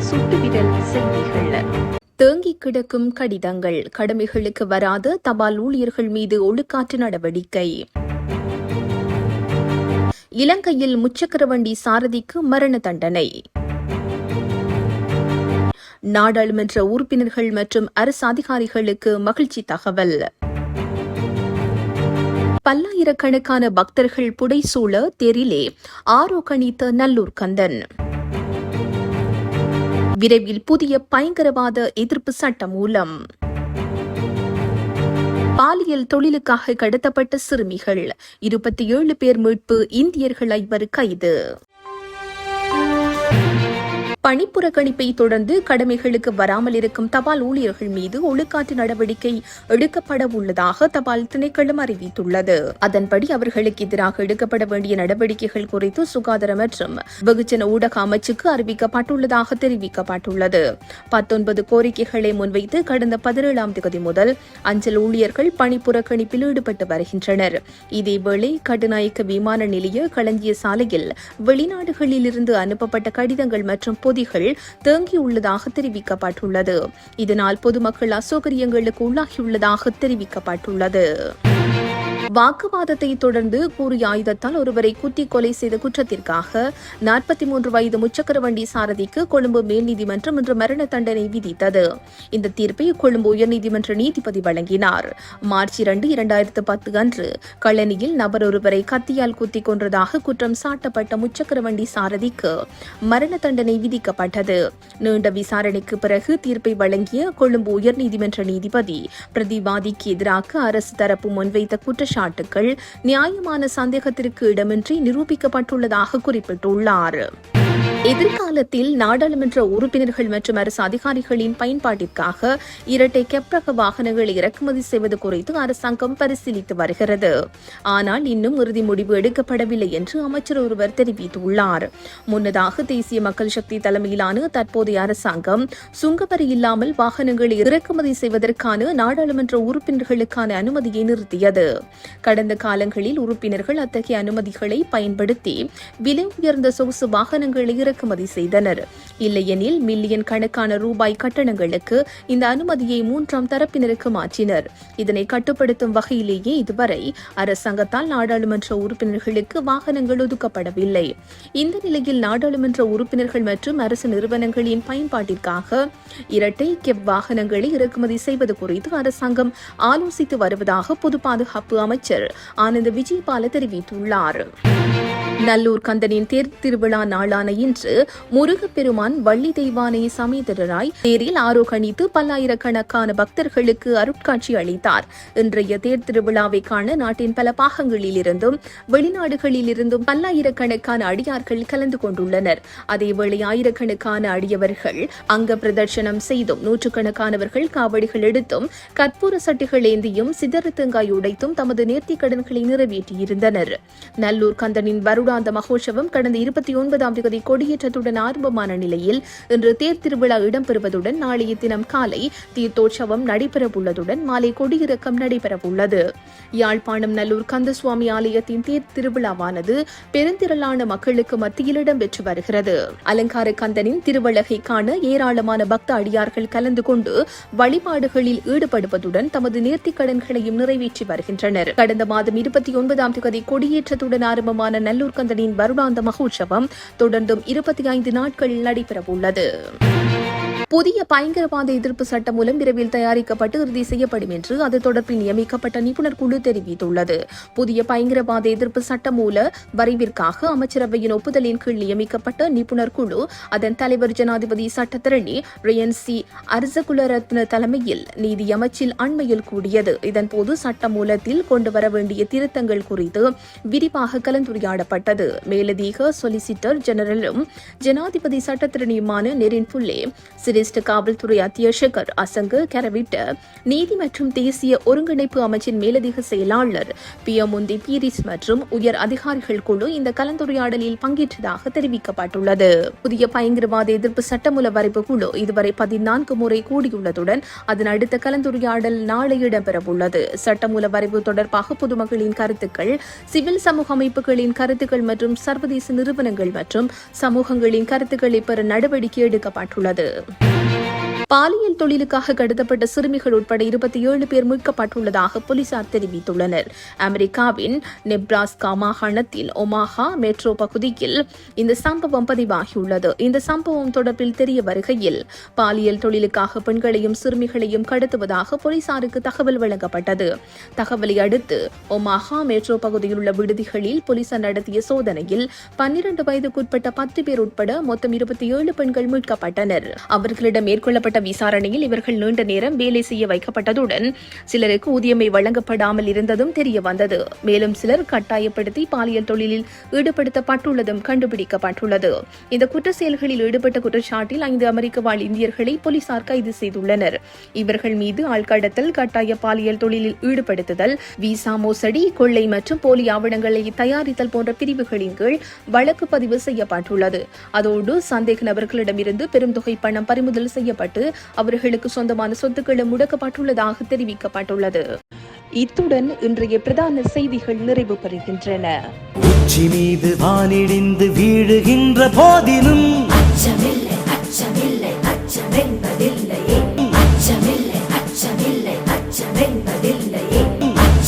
செய்திகள் தேங்கிக் கிடக்கும் கடிதங்கள் கடமைகளுக்கு வராத தபால் ஊழியர்கள் மீது ஒழுக்காற்று நடவடிக்கை. இலங்கையில் முச்சக்கர வண்டி சாரதிக்கு மரண தண்டனை. நாடாளுமன்ற உறுப்பினர்கள் மற்றும் அரசு அதிகாரிகளுக்கு மகிழ்ச்சி தகவல். பல்லாயிரக்கணக்கான பக்தர்கள் புடைசூழ தேரிலே ஆரோ கணித்த நல்லூர் கந்தன் விரைவில் புதிய பயங்கரவாத எதிர்ப்பு சட்டம் மூலம். பாலியல் தொழிலுக்காக கடத்தப்பட்ட சிறுமிகள். இருபத்தி ஏழு பேர் மீட்பு இந்தியர்கள் ஐவர் கைது. பணிப்புறக்கணிப்பை தொடர்ந்து கடமைகளுக்கு வராமல் இருக்கும் தபால் ஊழியர்கள் மீது ஒழுக்காற்று நடவடிக்கை எடுக்கப்பட உள்ளதாக தபால் திணைக்களம் அறிவித்துள்ளது. அதன்படி அவர்களுக்கு எதிராக எடுக்கப்பட வேண்டிய நடவடிக்கைகள் குறித்து சுகாதார மற்றும் வெகுஜன ஊடக அமைச்சுக்கு அறிவிக்கப்பட்டுள்ளதாக தெரிவிக்கப்பட்டுள்ளது. பத்தொன்பது கோரிக்கைகளை முன்வைத்து கடந்த பதினேழாம் தேதி முதல் அஞ்சல் ஊழியர்கள் பணிப்புறக்கணிப்பில் ஈடுபட்டு வருகின்றனர். இதேவேளை கடுநாயக்க விமான நிலைய களஞ்சிய சாலையில் வெளிநாடுகளிலிருந்து அனுப்பப்பட்ட கடிதங்கள் மற்றும் பொதிகள் தேங்கியுள்ளதாக தெரிவிக்கப்பட்டுள்ளது. இதனால் பொதுமக்கள் அசௌகரியங்களுக்கு உள்ளாகியுள்ளதாக தெரிவிக்கப்பட்டுள்ளது. வாக்குவாதத்தை தொடர்ந்து கூறிய ஆயுதத்தால் ஒருவரை குத்தி கொலை செய்த குற்றத்திற்காக நாற்பத்தி மூன்று வயது முச்சக்கர வண்டி சாரதிக்கு கொழும்பு மேல் நீதிமன்றம் இன்று மரண தண்டனை விதித்தது. இந்த தீர்ப்பை கொழும்பு உயர்நீதிமன்ற நீதிபதி வழங்கினார். மார்ச் இரண்டு இரண்டாயிரத்து பத்து அன்று கழனியில் நபர் ஒருவரை கத்தியால் குத்திக் கொன்றதாக குற்றம் சாட்டப்பட்ட முச்சக்கர வண்டி சாரதிக்கு மரண தண்டனை விதிக்கப்பட்டது. நீண்ட விசாரணைக்கு பிறகு தீர்ப்பை வழங்கிய கொழும்பு உயர்நீதிமன்ற நீதிபதி பிரதிவாதிக்கு எதிராக அரசு தரப்பு முன்வைத்த குற்ற குற்றச்சாட்டுகள் நியாயமான சந்தேகத்திற்கு இடமின்றி நிரூபிக்கப்பட்டுள்ளதாக குறிப்பிட்டுள்ளார். எதிர்காலத்தில் நாடாளுமன்ற உறுப்பினர்கள் மற்றும் அரசு அதிகாரிகளின் பயன்பாட்டிற்காக இரட்டை கெப்ரக வாகனங்களை இறக்குமதி செய்வது குறித்து அரசாங்கம் பரிசீலித்து வருகிறது. ஆனால் இன்னும் இறுதி முடிவு எடுக்கப்படவில்லை என்று அமைச்சர் ஒருவர் தெரிவித்துள்ளார். முன்னதாக தேசிய மக்கள் சக்தி தலைமையிலான தற்போதைய அரசாங்கம் சுங்கவரி இல்லாமல் வாகனங்களை இறக்குமதி செய்வதற்கான நாடாளுமன்ற உறுப்பினர்களுக்கான அனுமதியை நிறுத்தியது. கடந்த காலங்களில் உறுப்பினர்கள் அத்தகைய அனுமதிகளை பயன்படுத்தி விலை உயர்ந்த சொகுசு வாகனங்களை இறக்குமதி செய்தனர். இல்லையெனில் மில்லியன் கணக்கான ரூபாய் கட்டணங்களுக்கு இந்த அனுமதியை மூன்றாம் தரப்பினருக்கு மாற்றினர். இதனை கட்டுப்படுத்தும் வகையிலேயே இதுவரை அரசாங்கத்தால் நாடாளுமன்ற உறுப்பினர்களுக்கு வாகனங்கள் ஒதுக்கப்படவில்லை. இந்த நிலையில் நாடாளுமன்ற உறுப்பினர்கள் மற்றும் அரசு நிறுவனங்களின் பயன்பாட்டிற்காக இரட்டை கெப் வாகனங்களை இறக்குமதி செய்வது குறித்து அரசாங்கம் ஆலோசித்து வருவதாக பொது பாதுகாப்பு அமைச்சர் ஆனந்த் விஜயபால தெரிவித்துள்ளார். நல்லூர் கந்தனின் தேர் திருவிழா நாளான இன்று முருகப்பெருமான் வள்ளி தெய்வானை சமேதரராய் தேரில் ஆரோகணித்து பல்லாயிரக்கணக்கான பக்தர்களுக்கு அருட்காட்சி அளித்தார். இன்றைய தேர் திருவிழாவை காண நாட்டின் பல பாகங்களில் இருந்தும் வெளிநாடுகளில் இருந்தும் பல்லாயிரக்கணக்கான அடியார்கள் கலந்து கொண்டுள்ளனர். அதேவேளை ஆயிரக்கணக்கான அடியவர்கள் அங்க பிரதர்ஷனம் செய்தும் நூற்றுக்கணக்கானவர்கள் காவடிகள் எடுத்தும் கற்பூர சட்டிகள் ஏந்தியும் சிதறு தேங்காய் உடைத்தும் தமது நேர்த்திக் கடன்களை நிறைவேற்றியிருந்தனர். நல்லூர் கந்தனின் வருட வருடாந்த மகோற்சவம் கடந்த இருபத்தி ஒன்பதாம் தேதி கொடியேற்றத்துடன் ஆரம்பமான நிலையில் இன்று தேர் திருவிழா இடம்பெறுவதுடன் நாளைய தினம் காலை தீர்த்தோற்சவம் நடைபெறவுள்ளதுடன் மாலை கொடியிறக்கம் நடைபெறவுள்ளது. யாழ்ப்பாணம் நல்லூர் கந்தசுவாமி ஆலயத்தின் தேர் திருவிழாவானது பெருந்திரளான மக்களுக்கு மத்தியில் இடம்பெற்று வருகிறது. அலங்கார கந்தனின் திருவழகை காண ஏராளமான பக்த அடியார்கள் கலந்து கொண்டு வழிபாடுகளில் ஈடுபடுவதுடன் தமது நேர்த்திக் கடன்களையும் நிறைவேற்றி வருகின்றனர். கடந்த மாதம் இருபத்தி ஒன்பதாம் தேதி கொடியேற்றத்துடன் ஆரம்பமான நல்லூர் கந்தனின் வருடாந்த மகோற்சவம் தொடர்ந்தும் இருபத்தி ஐந்து நாட்கள் நடைபெறவுள்ளது. புதிய பயங்கரவாத எதிர்ப்பு சட்டம் மூலம் விரைவில் தயாரிக்கப்பட்டு இறுதி செய்யப்படும் என்று அது தொடர்பில் நியமிக்கப்பட்ட நிபுணர் குழு தெரிவித்துள்ளது. புதிய பயங்கரவாத எதிர்ப்பு சட்டமூல வரைவிற்காக அமைச்சரவையின் ஒப்புதலின் கீழ் நியமிக்கப்பட்ட நிபுணர் குழு அதன் தலைவர் ஜனாதிபதி சட்டத்தரணி ரியன் சி. அரசகுலரத்ன தலைமையில் நீதி அமைச்சில் அண்மையில் கூடியது. இதன்போது சட்ட மூலத்தில் கொண்டு வர வேண்டிய திருத்தங்கள் குறித்து விரிவாக கலந்துரையாடப்பட்டது. மேலதிக சொலிசிட்டர் ஜெனரலும் ஜனாதிபதி சட்டத்திரணியுமான நெரின் புல்லே பிரதேச காவல்துறை அத்தியட்சகர் அசங்கு கரவிட்ட நீதி மற்றும் தேசிய ஒருங்கிணைப்பு அமைச்சின் மேலதிக செயலாளர் பி முந்தி பீரிஸ் மற்றும் உயர் அதிகாரிகள் குழு இந்த கலந்துரையாடலில் பங்கேற்றதாக தெரிவிக்கப்பட்டுள்ளது. புதிய பயங்கரவாத எதிர்ப்பு சட்டமூல வரைவு குழு இதுவரை பதினான்கு முறை கூடியுள்ளதுடன் அதன் அடுத்த கலந்துரையாடல் நாளை இடம்பெறவுள்ளது. சட்டமூல வரைவு தொடர்பாக பொதுமக்களின் கருத்துக்கள் சிவில் சமூக அமைப்புகளின் கருத்துக்கள் மற்றும் சர்வதேச நிறுவனங்கள் மற்றும் சமூகங்களின் கருத்துக்களை பெற நடவடிக்கை எடுக்கப்பட்டுள்ளது. பாலியல் தொழிலுக்காக கடத்தப்பட்ட சிறுமிகள் உட்பட இருபத்தி ஏழு பேர் மீட்கப்பட்டுள்ளதாக போலீசார் தெரிவித்துள்ளனர். அமெரிக்காவின் நெப்ராஸ்கா மாகாணத்தில் ஒமாஹா மெட்ரோ பகுதியில் இந்த சம்பவம் பதிவாகியுள்ளது. இந்த சம்பவம் தொடர்பில் தெரிய வருகையில் பாலியல் தொழிலுக்காக பெண்களையும் சிறுமிகளையும் கடத்துவதாக போலீசாருக்கு தகவல் வழங்கப்பட்டது. தகவலை அடுத்து ஒமாஹா மெட்ரோ பகுதியில் உள்ள விடுதிகளில் போலீசார் நடத்திய சோதனையில் பன்னிரண்டு வயதுக்குட்பட்ட பத்து பேர் உட்பட மொத்தம் இருபத்தி ஏழு பெண்கள் மீட்கப்பட்டனர். அவர்களிடம் மேற்கொள்ளப்பட்ட விசாரணையில் இவர்கள் நீண்ட நேரம் வேலை செய்ய வைக்கப்பட்டதுடன் சிலருக்கு ஊதியமை வழங்கப்படாமல் இருந்ததும் தெரிய வந்தது. மேலும் சிலர் கட்டாயப்படுத்தி பாலியல் தொழிலில் ஈடுபடுத்தப்பட்டுள்ளதும் கண்டுபிடிக்கப்பட்டுள்ளது. இந்த குற்ற செயல்களில் ஈடுபட்ட குற்றச்சாட்டில் ஐந்து அமெரிக்க வாழ் இந்தியர்களை போலீசார் கைது செய்துள்ளனர். இவர்கள் மீது ஆள்கடத்தல் கட்டாய பாலியல் தொழிலில் ஈடுபடுத்துதல் விசா மோசடி கொள்ளை மற்றும் போலி ஆவணங்களை தயாரித்தல் போன்ற பிரிவுகளின் கீழ் வழக்கு பதிவு செய்யப்பட்டுள்ளது. அதோடு சந்தேக நபர்களிடமிருந்து பெரும் தொகை பணம் பறிமுதல் செய்யப்பட்டு அவர்களுக்கு சொந்தமான சொத்துக்களும் முடக்கப்பட்டுள்ளதாக தெரிவிக்கப்பட்டுள்ளது. இத்துடன் இன்றைய பிரதான செய்திகள் நிறைவு பெறுகின்றன. உச்சி மீது வானிடிந்து வீழுகின்ற போதிலும் அச்சமே